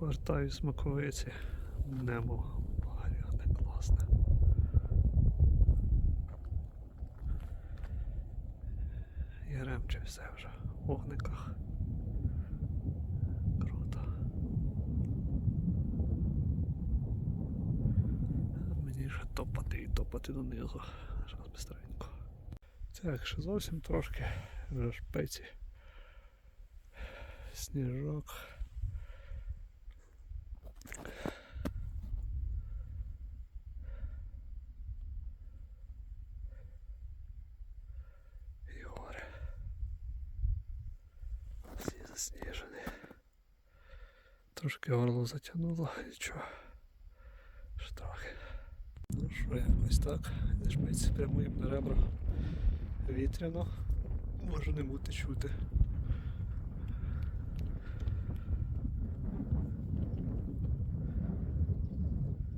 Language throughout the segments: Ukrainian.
Повертаюсь з Маковиці. Небо багряне, класне. Яремче все вже в вогниках. Круто. Мені ж топати і топати донизу. Зараз бистренько. Так, ще зовсім трошки вже шпеці. Сніжок. І горе. Всі засніжені. Трошки горло затягнуло, нічого. Ще трохи. Ну що, якось так. Прямо їм на ребра. Вітряно. Може не бути чути.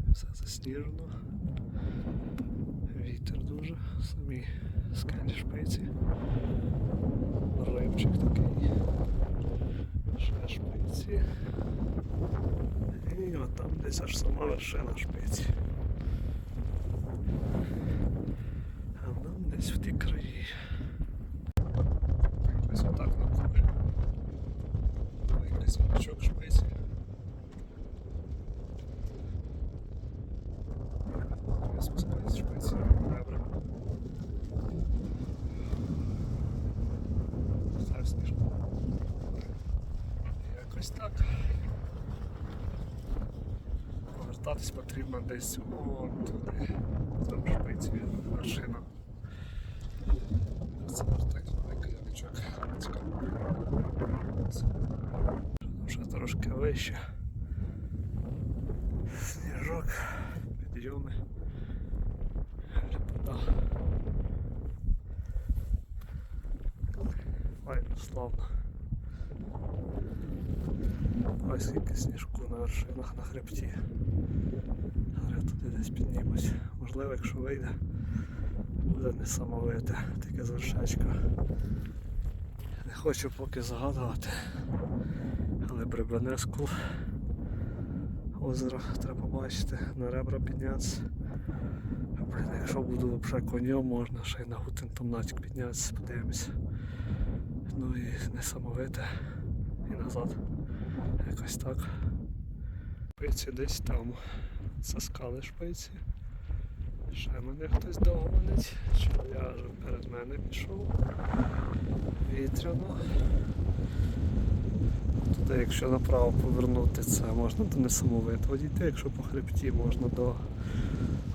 Все засніжено. Вітер дуже, самі скелі шпиці. Римчик такий. Ще шпиці. І от там десь аж сама вершина шпиці. А нам десь в ті краї. Ось отак на кожі. Десь мачок шпиці. Я спускаюсь шпиці. Ребра. Став сніжку. Якось так. Повертатись потрібно десь от туди. Там шпиці вершина. Це так великий яничок. Вже трошки вище. Сніжок, підйоми. Лепота. Файно, славно. Ось скільки сніжку на вершинах на хребті. Туди десь піднімусь. Можливо, якщо вийде, буде несамовите, таке з вершечка. Не хочу поки загадувати, але Бребенеску озеро треба бачити, на ребра піднятися. Якщо буду взагалі конем, можна ще й на Гутентомнатик піднятися, подивимось. Ну і несамовите і назад. Якось так. Шпиці десь там. Це скали шпиці. Ще мене хтось догонить. Чи я перед мене пішов. Вітряно. Туди, якщо направо повернути, це можна до несамовитого дійти, якщо по хребті можна до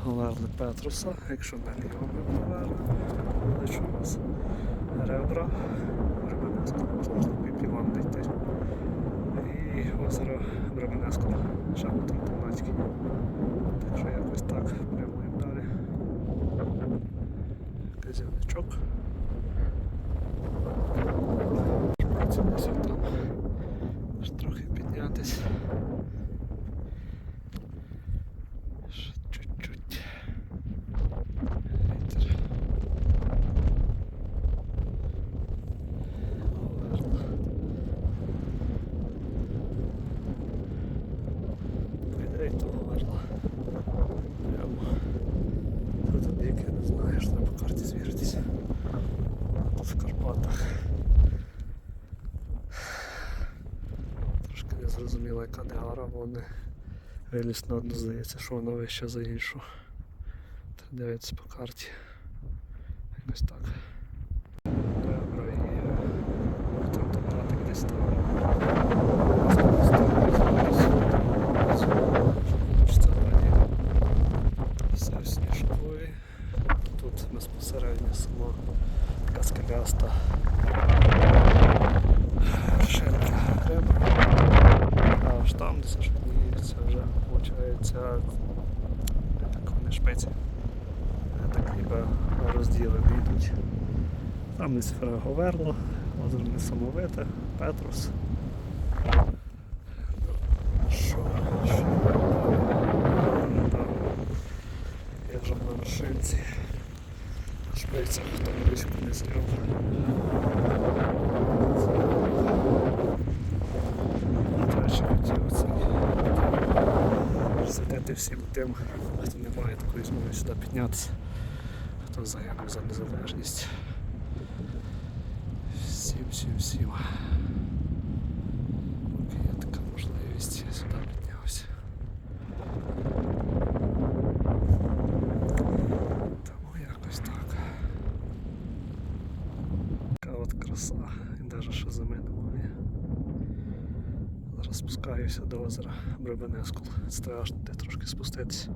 Говерли Петруса, якщо наліво ми повернемо, лише у нас ребра, Ребенецька можна піпіван дійти. І озеро Бременеско, ще там Томнацький. Так що якось так прямуємо далі. Казівничок. Десь там. Ще трохи піднятись. Ще чуть-чуть. Вітер. Гарно. По ідеї того верла. Прямо. Тут бік, я не знаю, що треба по карті звіритися. Тут в Карпатах. Трошки не зрозуміло, яка де гора, бо вони виліз на одну, здається, що вона вища за іншу. Так дивиться по карті. Якось так. Добре, і там томатик десь там. Все в сніжкові. Тут безпосередньо сама така скеляста ребра. Аж там десь аж це вже виходить як вони шпиці. Так ніби розділи йдуть. Там десь Фраговерло, озеро Несамовите, Петрус. Що? Що? Там. Я вже на машинці. На шпицях, хто близько не зняв. До речі, хотів цей раді всім тим, хто не має такої змоги сюди піднятися, хто загинув за незалежність. Всім, всім, всім. Є така можливість, сюди піднявся. Тому якось так. Така от краса. І навіть що зими немає. Зараз спускаюся до озера Бребенескул. Страшно де трошки спуститися.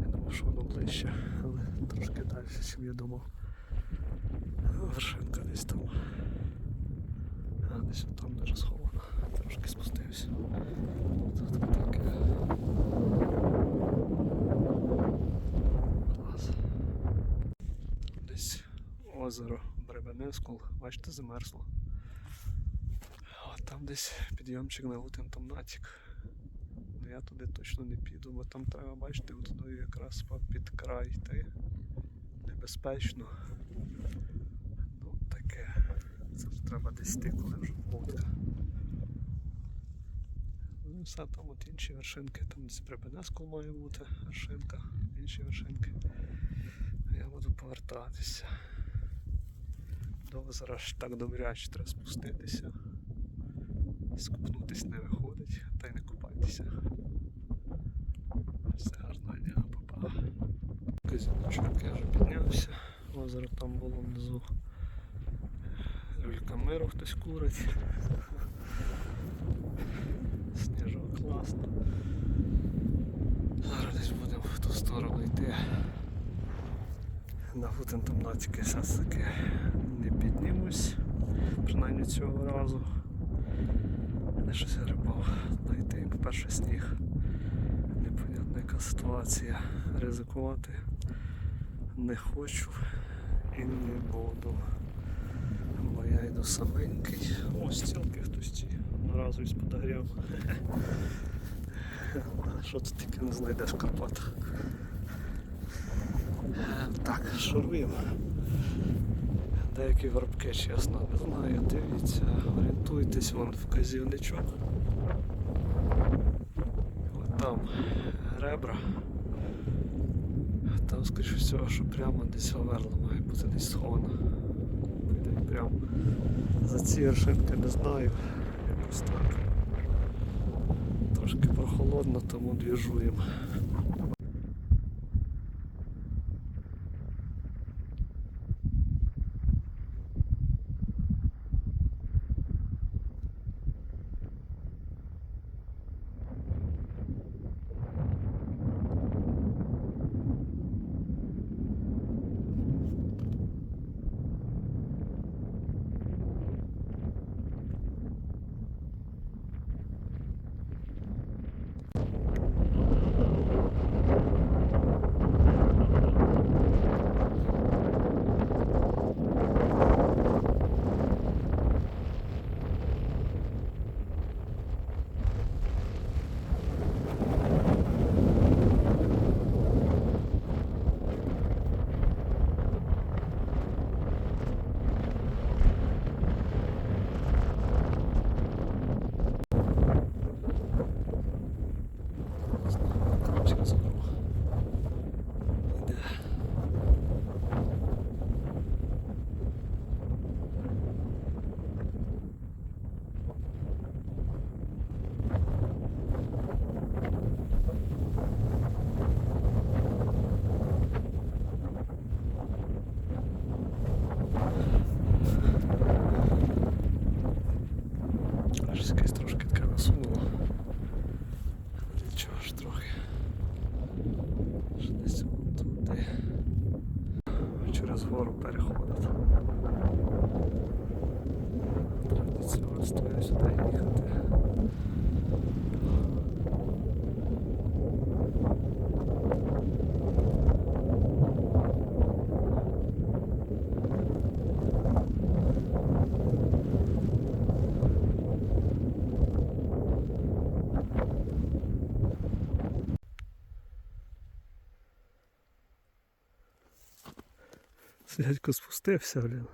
Я думав, що воно ближче, але трошки далі, ніж я думав. Вершинка десь там. А десь там даже схована. Трошки спустився. Тут таке. Клас. Десь озеро Бребенескул, бачите, замерзло. А там десь підйомчик на Гутентом натік. Ну я туди точно не піду, бо там треба, бачите, туди якраз під край йти. Небезпечно. Ну, таке. Це вже треба десь йти, коли вже буде. Ну все, там от інші вершинки, там десь Бребенескул має бути вершинка, інші вершинки. Я буду повертатися. До озера ж так добряче треба спуститися. Скупнутись не виходить, та й не купайтеся. Все гарного дня, папа. Казіночок я вже піднявся. Озеро там було внизу. Люлька миру хтось курить. Сніжок класно. Зараз десь будемо в ту сторону йти. На Гутентом натяки зараз таки не піднімусь, принаймні цього разу. Не щось я рибав знайти. По-перше, сніг. Непонятна яка ситуація. Ризикувати не хочу і не буду. Бо я йду саменький. О, стілки хтось ці одразу із подогрів. Що тут тільки не знайдеш в Карпатах. Так, шуруємо. Деякі воробки, чесно, не знаю, дивіться, орієнтуйтесь вон вказівничок. От там ребра. Там, скоріше всього, що прямо десь оверла має бути десь схована. Прямо. За ці вершинки не знаю. Якось так. Трошки прохолодно, тому двіжуємо. Дядько спустився, блін.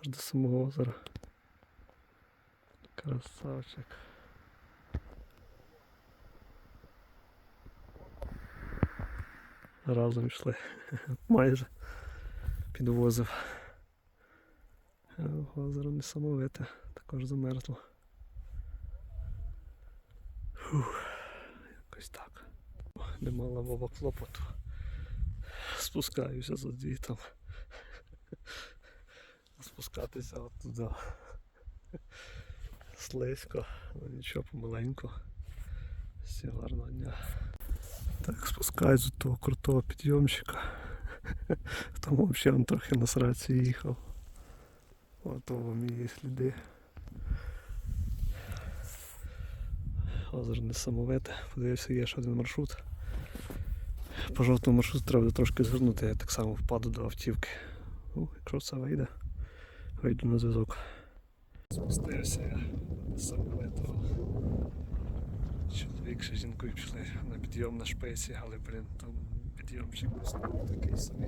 Аж до самого озера. Красавчик. разом йшли. Майже підвозив. Озеро несамовите, також замерзло. Фух, якось так. Немало баба клопоту. Спускаюся за звітом. Спускатися от туди. Слизько, але нічого помаленьку. Всі гарного дня. Так, спускаюсь до того крутого підйомчика. Тому взагалі трохи на сраці їхав. Ото мої сліди. Озеро несамовите. Подивився, є ще один маршрут. По жовтому маршруту треба трошки звернути, я так само впаду до автівки. Ну, якщо все вийде, вийду на зв'язок. Спустився я з самовитого. Чоловік з жінкою пішли на підйом на шпиці, але блін, там підйомчик був такий собі.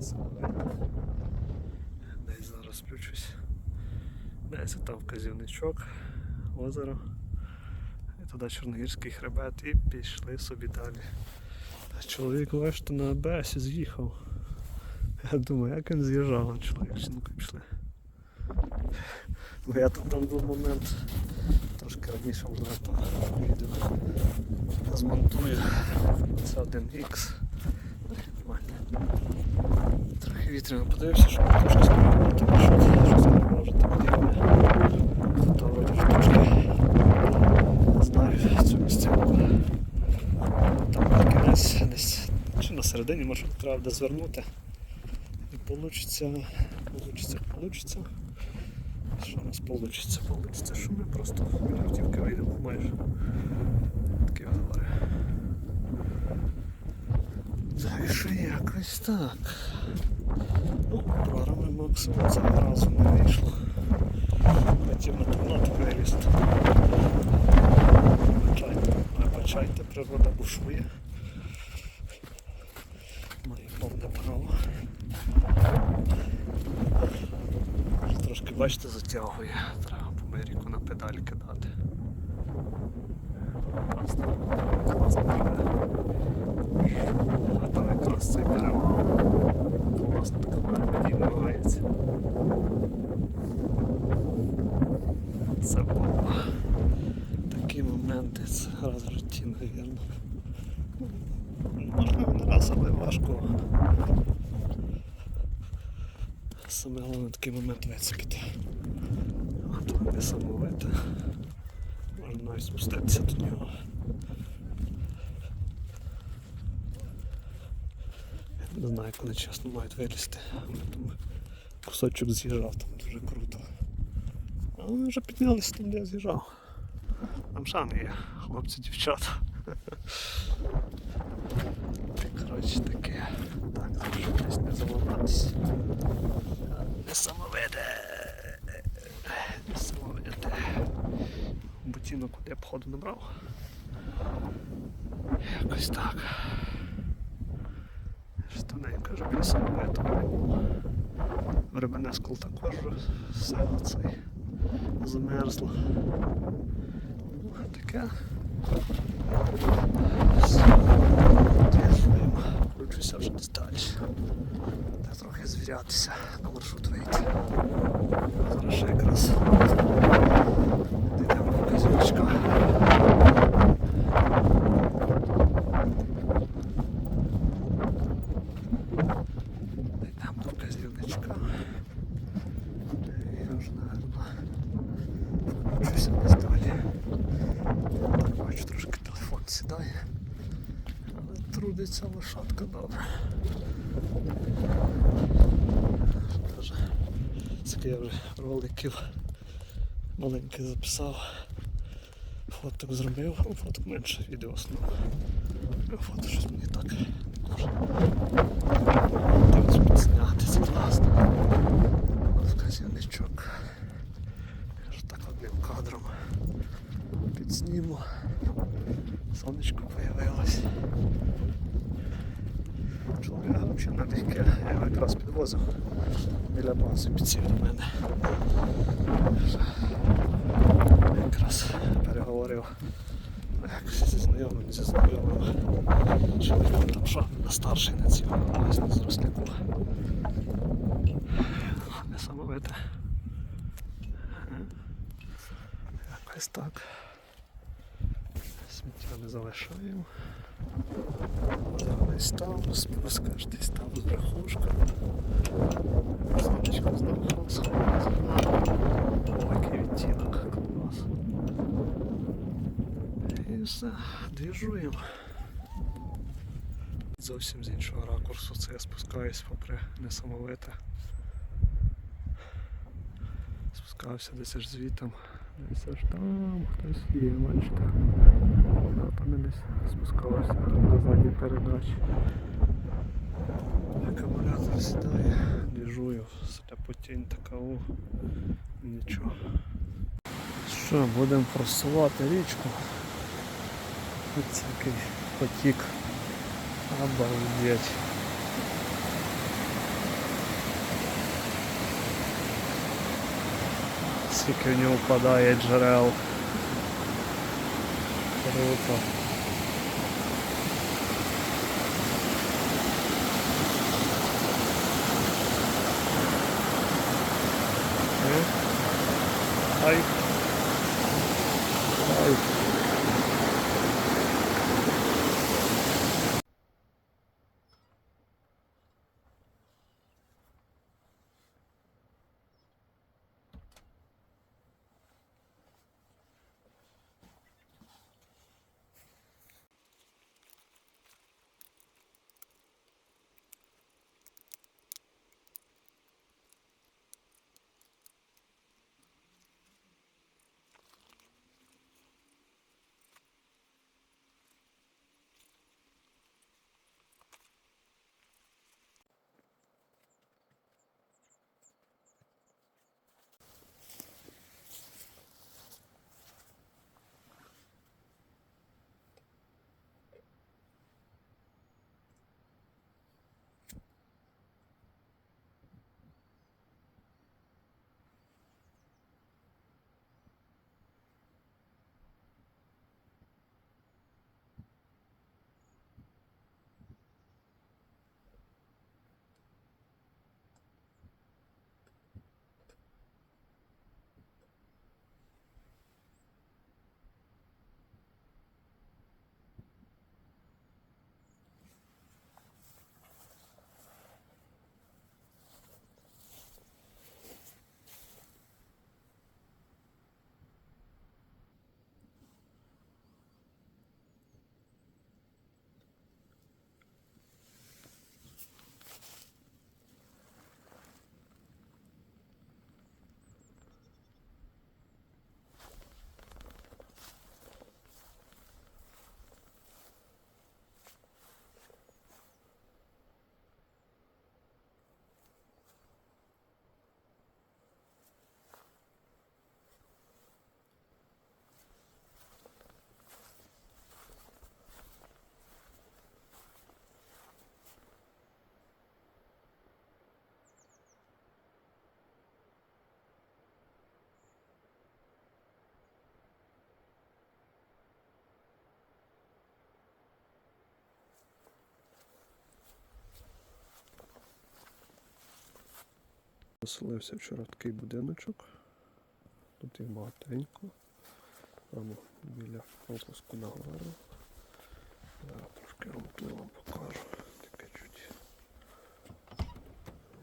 Самовитий. Десь зараз включусь. Десь там вказівничок, озеро. І туди Чорногірський хребет і пішли собі далі. Чоловік бачите, на АБС з'їхав. Я думаю, як він з'їжджав, чоловік з пішли. Бо я тут там був момент трошки раніше то відео змонтую. Це 1Х. Нормально. Трохи вітряно подивився, щоб трошки спробувати маршрут, що це не може так діяти. То вроді ж трошки знаю цю місцинку. Там кінець десь на середині маршрут треба буде звернути. Получиться, получиться, получиться. Що у нас получиться? Получиться, що ми просто біля автівки вийдемо майже. Такі говори. Так що якось так. Ну, програми максимум цього разу не вийшло. Хотів на тонат вилізти. Вибачайте, природа бушує. Має повне право. Вже Трошки, бачите, затягує. Треба по берегу на педалі кидати. Класно. Буде. А там якраз цей берег. Класно така берег намагається. Це бомба. Такі моменти це раз в житті, навірно. Можливо, не раз, але важко. Саме головне такий момент вицепити. То не самовите. Можна навіть спуститися до нього. Не знаю, як вони чесно мають вилізти. Кусочок з'їжджав, там дуже круто. А вони вже піднялися там, де я з'їжджав. Там шани є, хлопці, дівчата. Коротше таке. Так, щоб десь не заламатися. Несамовите. Несамовите. Ботинок куди я походу не брав. Якось так. Штаненько ж несамовито. Временескул також все цей замерзло. Ну, таке. Двіжуємо. Включуся вже десь далі. Так трохи звірятися на маршрут вийти. Хорошо якраз дійдемо до казючка. Дійдемо до казівничка. І вже, напевно, включуся десь далі. Так бачу, трошки телефон сідає. Але трудиться лошадка добре. Каже, скільки я вже роликів маленький записав. Фоток зробив, ну, фоток менше, відео основне. Фото щось мені так може. Так підзняти, це класно. От вказівничок. Я ж так одним кадром підсніму. Сонечко появилось. Чоловіка взагалі налегке. Я його якраз підвозив біля бази підсів до мене. Якось зі знайомим. Що він там, що старший на цьому на зроснику. Несамовите. Якось так. Сміття не залишаємо. Десь там, спускаєш десь там з верхушка. Сонечко знову сходить. О, який відтінок клас. І все, двіжуємо. Зовсім з іншого ракурсу це я спускаюсь попри несамовите. Спускався десь аж звітом. Десь аж там хтось є, бачите. Там десь спускався на задній передачі. Акумулятор сідає, двіжую, слепотінь така у нічого. Що, будемо форсувати річку. Ось який потік. Обалдеть. Скільки в нього впадає джерел. Круто. Е? Ай. Ай. Заселився вчора такий будиночок. Тут їх багатенько. Прямо біля пропуску на гору. Зараз трошки ромплю вам покажу. Таке чуть.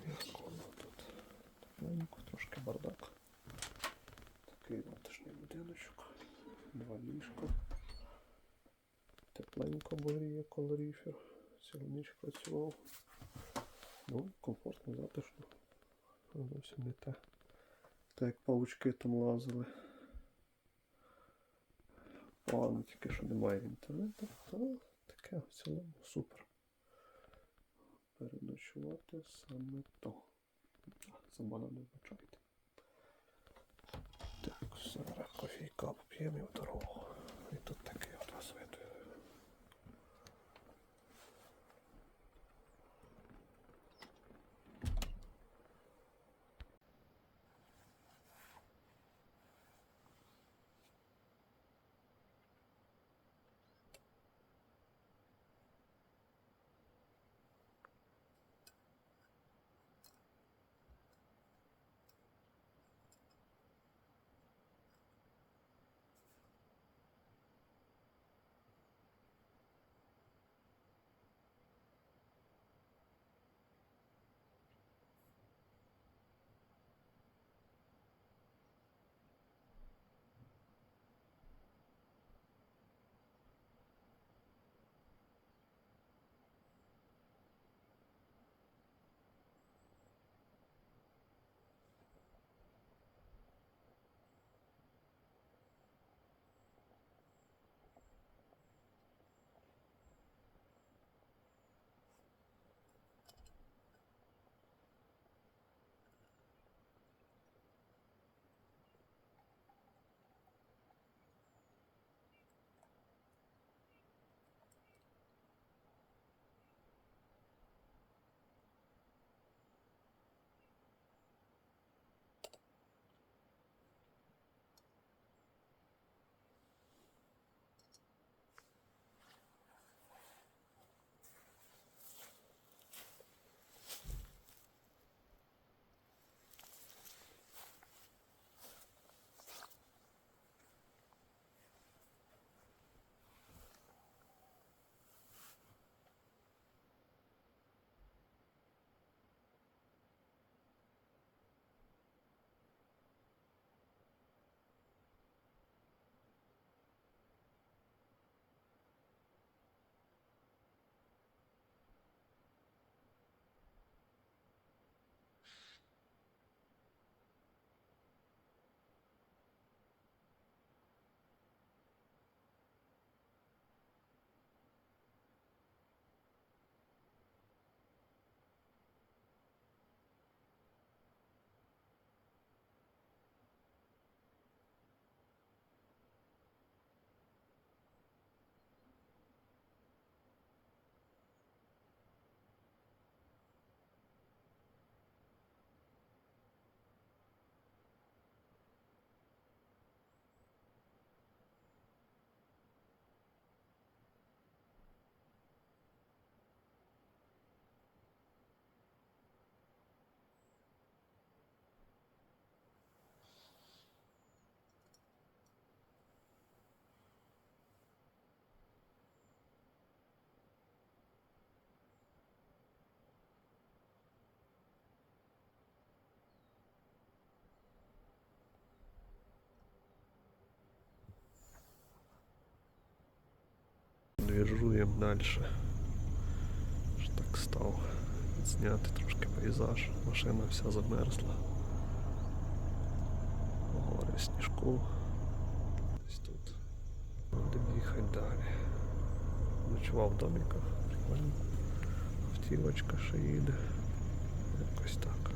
Як воно тут. Тепленько, трошки бардак. Такий внутрішній будиночок. Два ліжка. Тепленько боріє колоріфер. Цілу ніч працював. Ну, комфортно, затишно. Зовсім не те. Так як павучки там лазили. Погано тільки що немає інтернету. Але таке в цілому супер. Переночувати саме то. За мене не вбачайте. Так, зараз кофійка поп'ємо і в дорогу. Двіжуємо далі. Ж так став зняти трошки пейзаж. Машина вся замерзла. Гори сніжку. Ось тут. Будемо їхати далі. Ночував в домиках. Прикольно. Автівочка ще їде. Якось так.